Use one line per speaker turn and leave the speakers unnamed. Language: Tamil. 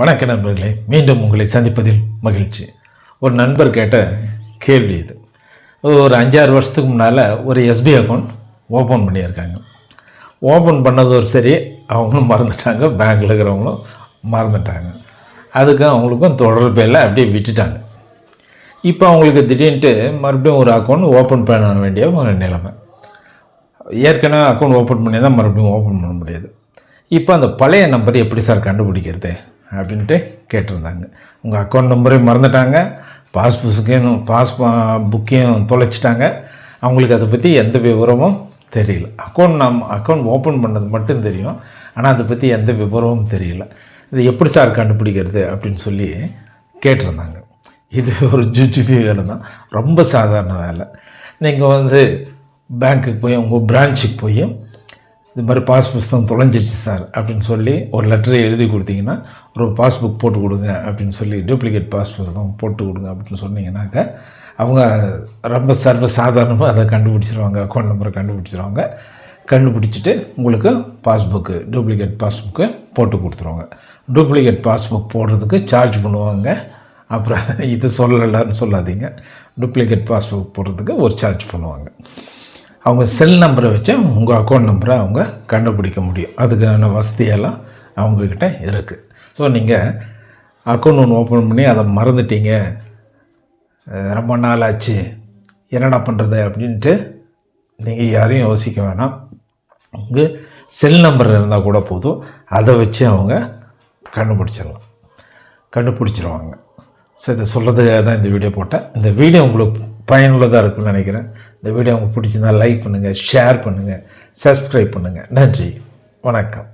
வணக்க நண்பர்களே மீண்டும் உங்களை சந்திப்பதில் மகிழ்ச்சி. ஒரு நண்பர் கேட்ட கேள்வி இது. ஒரு அஞ்சாறு வருஷத்துக்கு முன்னால் ஒரு எஸ்பி அக்கௌண்ட் ஓப்பன் பண்ணியிருக்காங்க. ஓப்பன் பண்ணதும் சரி அவங்களும் மறந்துட்டாங்க பேங்க்கில் இருக்கிறவங்களும் மறந்துட்டாங்க. அதுக்கு அவங்களுக்கும் தொடர்பு இல்லை அப்படியே விட்டுட்டாங்க. இப்போ அவங்களுக்கு திடீர்னுட்டு மறுபடியும் ஒரு அக்கௌண்ட் ஓப்பன் பண்ண வேண்டிய ஒரு நிலைமை. ஏற்கனவே அக்கௌண்ட் ஓப்பன் பண்ணி தான் மறுபடியும் ஓப்பன் பண்ண முடியாது. இப்போ அந்த பழைய நம்பர் எப்படி சார் கண்டுபிடிக்கிறது? அப்படின்ட்டு கேட்டிருந்தாங்க. உங்கள் அக்கௌண்ட் நம்பரையும் மறந்துட்டாங்க. பாஸ் புஸ்கையும் பாஸ் புக்கையும் தொலைச்சிட்டாங்க. அவங்களுக்கு அதை பற்றி எந்த விவரமும் தெரியல. அக்கௌண்ட் நம் அக்கௌண்ட் ஓப்பன் பண்ணது மட்டும் தெரியும். ஆனால் அதை பற்றி எந்த விவரமும் தெரியல. இது எப்படி சார் கண்டுபிடிக்கிறது அப்படின்னு சொல்லி கேட்டிருந்தாங்க. இது ஒரு ஜூஜிபி வேலை தான். ரொம்ப சாதாரண வேலை. நீங்கள் வந்து பேங்க்குக்கு போய் உங்கள் பிரான்ச்சுக்கு போய் இது மாதிரி பாஸ் புஸ்தகம் தொலைஞ்சிடுச்சு சார் அப்படின்னு சொல்லி ஒரு லெட்டரை எழுதி கொடுத்தீங்கன்னா ஒரு பாஸ்புக் போட்டு கொடுங்க அப்படின்னு சொல்லி டூப்ளிகேட் பாஸ் புஸ்தகம் போட்டு கொடுங்க அப்படின்னு சொன்னீங்கன்னாக்கா அவங்க ரொம்ப சர்வ சாதாரணமாக அதை கண்டுபிடிச்சிருவாங்க அக்கௌண்ட் நம்பரை கண்டுபிடிச்சிருவாங்க. கண்டுபிடிச்சிட்டு உங்களுக்கு பாஸ்புக்கு டூப்ளிகேட் பாஸ்புக்கு போட்டு கொடுத்துருவாங்க. டூப்ளிகேட் பாஸ்புக் போடுறதுக்கு சார்ஜ் பண்ணுவாங்க. அப்புறம் இது சொல்லலைன்னு சொல்லாதீங்க. டூப்ளிகேட் பாஸ்புக் போடுறதுக்கு ஒரு சார்ஜ் பண்ணுவாங்க. அவங்க செல் நம்பரை வச்சு உங்கள் அக்கௌண்ட் நம்பரை அவங்க கண்டுபிடிக்க முடியும். அதுக்கான வசதியெல்லாம் அவங்கக்கிட்ட இருக்குது ஸோ நீங்கள் அக்கௌண்ட் ஒன்று ஓப்பன் பண்ணி அதை மறந்துட்டீங்க. ரொம்ப நாள் ஆச்சு என்னடா பண்ணுறது அப்படின்ட்டு நீங்கள் யாரையும் யோசிக்க வேணாம். உங்கள் செல் நம்பர் இருந்தால் கூட போதும். அதை வச்சு அவங்க கண்டுபிடிச்சிடலாம். கண்டுபிடிச்சிருவாங்க. ஸோ இதை சொல்கிறதுக்காக தான் இந்த வீடியோ போட்டேன். இந்த வீடியோ உங்களுக்கு பயனுள்ளதாக இருக்கும்னு நினைக்கிறேன். இந்த வீடியோ உங்களுக்கு பிடிச்சிருந்தால் லைக் பண்ணுங்கள் ஷேர் பண்ணுங்கள் சப்ஸ்கிரைப் பண்ணுங்கள் நன்றி. வணக்கம்.